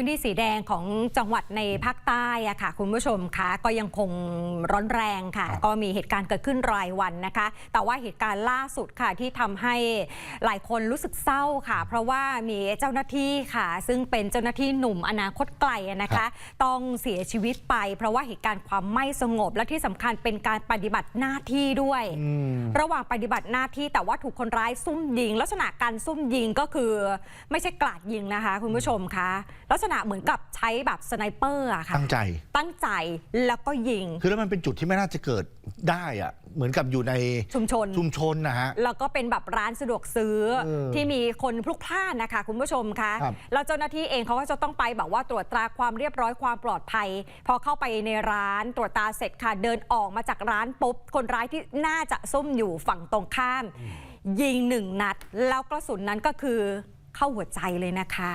พื้นที่สีแดงของจังหวัดในภาคใต้อะค่ะ คุณผู้ชมคะก็ยังคงร้อนแรงค่ะครับก็มีเหตุการณ์เกิดขึ้นรายวันนะคะ แต่ว่าเหตุการณ์ล่าสุดค่ะที่ทำให้หลายคนรู้สึกเศร้าค่ะ เพราะว่ามีเจ้าหน้าที่ค่ะ ซึ่งเป็นเจ้าหน้าที่หนุ่มอนาคตไกลอะนะคะ ต้องเสียชีวิตไป เพราะว่าเหตุการณ์ความไม่สงบและที่สำคัญเป็นการปฏิบัติหน้าที่ด้วยอืมระหว่างปฏิบัติหน้าที่แต่ว่าถูกคนร้ายซุ่มยิง ลักษณะการซุ่มยิงก็คือไม่ใช่กราดยิงนะคะ คุณผู้ชมคะลักษณะเหมือนกับใช้แบบสไนเปอร์อะค่ะตั้งใจ ตั้งใจแล้วก็ยิง คือแล้วมันเป็นจุดที่ไม่น่าจะเกิดได้อะเหมือนกับอยู่ในชุมชน ชุมชนนะฮะ แล้วก็เป็นแบบร้านสะดวกซื้อเออที่มีคนพลุกพล่านนะคะ คุณผู้ชมคะครับ แล้วเจ้าหน้าที่เองเขาก็จะต้องไปแบบว่าตรวจตราความเรียบร้อยความปลอดภัย พอเข้าไปในร้านตรวจตราเสร็จค่ะ เดินออกมาจากร้านปุ๊บ คนร้ายที่น่าจะซุ่มอยู่ฝั่งตรงข้าม ยิงหนึ่งนัด แล้วกระสุนนั้นก็คือเข้าหัวใจเลยนะคะ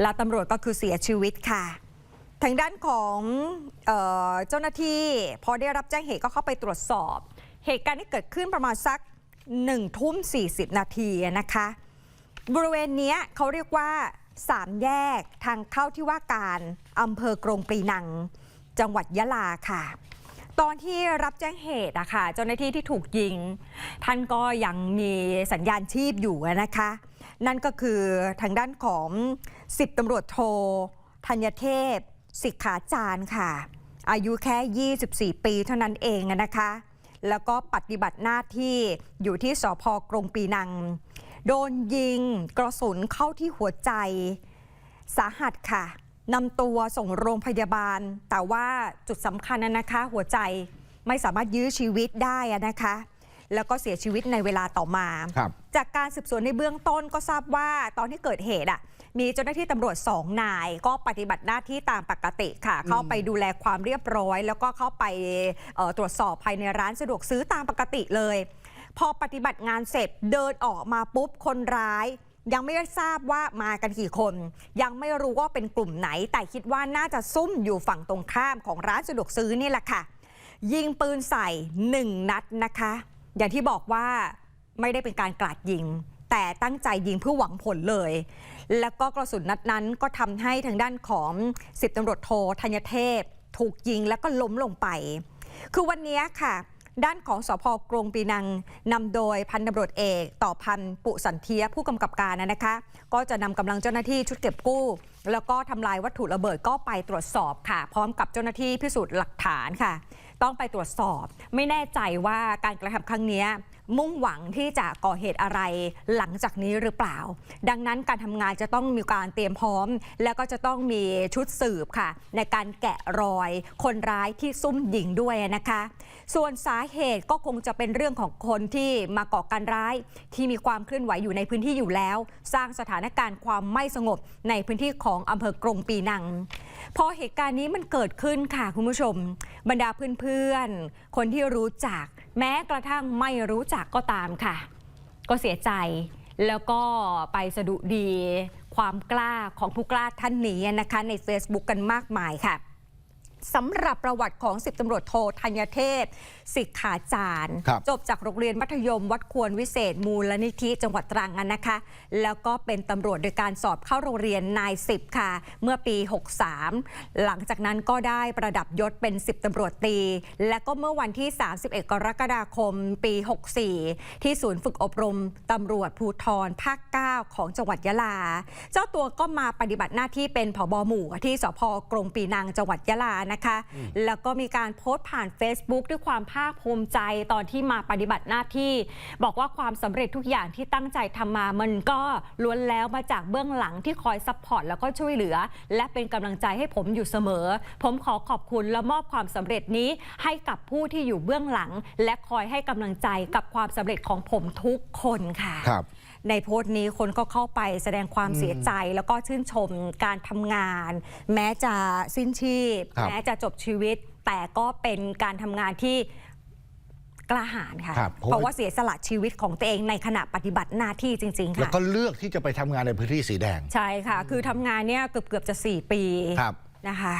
แล้วตำรวจก็คือเสียชีวิตค่ะ ทางด้านของเออเจ้าหน้าที่พอได้รับแจ้งเหตุก็เข้าไปตรวจสอบ เหตุการณ์ที่เกิดขึ้นประมาณสัก1ทุ่ม40 นาทีนะคะ บริเวณนี้เขาเรียกว่าสามแยกทางเข้าที่ว่าการอำเภอกรงปรีนัง จังหวัดยะลาค่ะ ตอนที่รับแจ้งเหตุอะค่ะเจ้าหน้าที่ที่ถูกยิง ท่านก็ยังมีสัญญาณชีพอยู่นะคะ นั่นก็คือทางด้านของ10ตำรวจโทธัญเทพสิกขาจารย์ค่ะ อายุแค่ 24 ปีเท่านั้นเองนะคะ แล้วก็ปฏิบัติหน้าที่อยู่ที่สพกรงปีนัง โดนยิงกระสุนเข้าที่หัวใจ สาหัสค่ะ นำตัวส่งโรงพยาบาล แต่ว่าจุดสำคัญนะนะคะ หัวใจไม่สามารถยื้อชีวิตได้อะนะคะ แล้วก็เสียชีวิตในเวลาต่อมาครับจากการสืบสวนในเบื้องต้นก็ทราบว่าตอนที่เกิดเหตุอะมีเจ้าหน้าที่ตำรวจสองนาย ก็ปฏิบัติหน้าที่ตามปกติค่ะ เข้าไปดูแลความเรียบร้อย แล้วก็เข้าไปเอ่อตรวจสอบภายในร้านสะดวกซื้อตามปกติเลย พอปฏิบัติงานเสร็จเดินออกมาปุ๊บคนร้าย ยังไม่ได้ทราบว่ามากันกี่คน ยังไม่รู้ว่าเป็นกลุ่มไหน แต่คิดว่าน่าจะซุ่มอยู่ฝั่งตรงข้ามของร้านสะดวกซื้อนี่แหละค่ะ ยิงปืนใส่หนึ่งนัดนะคะ อย่างที่บอกว่าไม่ได้เป็นการกราดยิง แต่ตั้งใจยิงเพื่อหวังผลเลย แล้วก็กระสุนนัดนั้นก็ทำให้ทางด้านของสิบตำรวจโทธัญเทพ ถูกยิงแล้วก็ล้มลงไป คือวันนี้ค่ะ ด้านของสพกรงปีนังนำโดยพันตำรวจเอก ต่อพันปุสันเทียผู้กำกับการนะนะคะ ก็จะนำกำลังเจ้าหน้าที่ชุดเก็บกู้ แล้วก็ทำลายวัตถุระเบิดก็ไปตรวจสอบค่ะ พร้อมกับเจ้าหน้าที่พิสูจน์หลักฐานค่ะ ต้องไปตรวจสอบ ไม่แน่ใจว่าการกระทำครั้งนี้มุ่งหวังที่จะก่อเหตุอะไรหลังจากนี้หรือเปล่า ดังนั้นการทำงานจะต้องมีการเตรียมพร้อม แล้วก็จะต้องมีชุดสืบค่ะ ในการแกะรอย คนร้ายที่ซุ่มยิงด้วยนะคะ ส่วนสาเหตุก็คงจะเป็นเรื่องของคนที่มาก่อการร้าย ที่มีความเคลื่อนไหวอยู่ในพื้นที่อยู่แล้ว สร้างสถานการณ์ความไม่สงบในพื้นที่ของอำเภอกรงปีนัง พอเหตุการณ์นี้มันเกิดขึ้นค่ะคุณผู้ชม บรรดาเพื่อนพื่อน คนที่รู้จัก แม้กระทั่งไม่รู้จักก็ตามค่ะ ก็เสียใจแล้วก็ไปสะดุดีความกล้าของผู้กล้าท่านนี้นะคะ ใน Facebook กันมากมายค่ะ สำหรับประวัติของ10ตำรวจโทธัญเทพสิกขาจารย์ครับจบจากโรงเรียนมัธยมวัดควรวิเศษมูลนิธิจังหวัดตรังอะนะคะ แล้วก็เป็นตำรวจโดยการสอบเข้าโรงเรียนนาย10ค่ะ เมื่อปี 63 หลังจากนั้นก็ได้ประดับยศเป็น10ตำรวจตรีและก็เมื่อวันที่ 31 กรกฎาคม ปี 64 ที่ศูนย์ฝึกอบรมตำรวจภูธรภาค 9 ของจังหวัดยะลา เจ้าตัวก็มาปฏิบัติหน้าที่เป็นผบหมู่ที่สพกรงปีนังจังหวัดยะลานะคะ แล้วก็มีการโพสต์ผ่าน Facebook ด้วยความภาคภูมิใจตอนที่มาปฏิบัติหน้าที่ บอกว่าความสำเร็จทุกอย่างที่ตั้งใจทำมามันก็ล้วนแล้วมาจากเบื้องหลังที่คอยซัพพอร์ตแล้วก็ช่วยเหลือ และเป็นกำลังใจให้ผมอยู่เสมอ ผมขอขอบคุณและมอบความสำเร็จนี้ให้กับผู้ที่อยู่เบื้องหลัง และคอยให้กำลังใจกับความสำเร็จของผมทุกคนค่ะครับ ในโพสต์นี้คนก็เข้าไปแสดงความเสียใจ แล้วก็ชื่นชมการทำงาน แม้จะสิ้นชีพครับแม้จะจบชีวิต แต่ก็เป็นการทำงานที่กล้าหาญค่ะครับเพราะว่าเสียสละชีวิตของตัวเองในขณะปฏิบัติหน้าที่จริงๆแล้วค่ะก็เลือกที่จะไปทำงานในพื้นที่สีแดง ใช่ค่ะ คือทำงานเนี่ยเกือบเกือบๆจะ 4 ปี ครับ นะคะ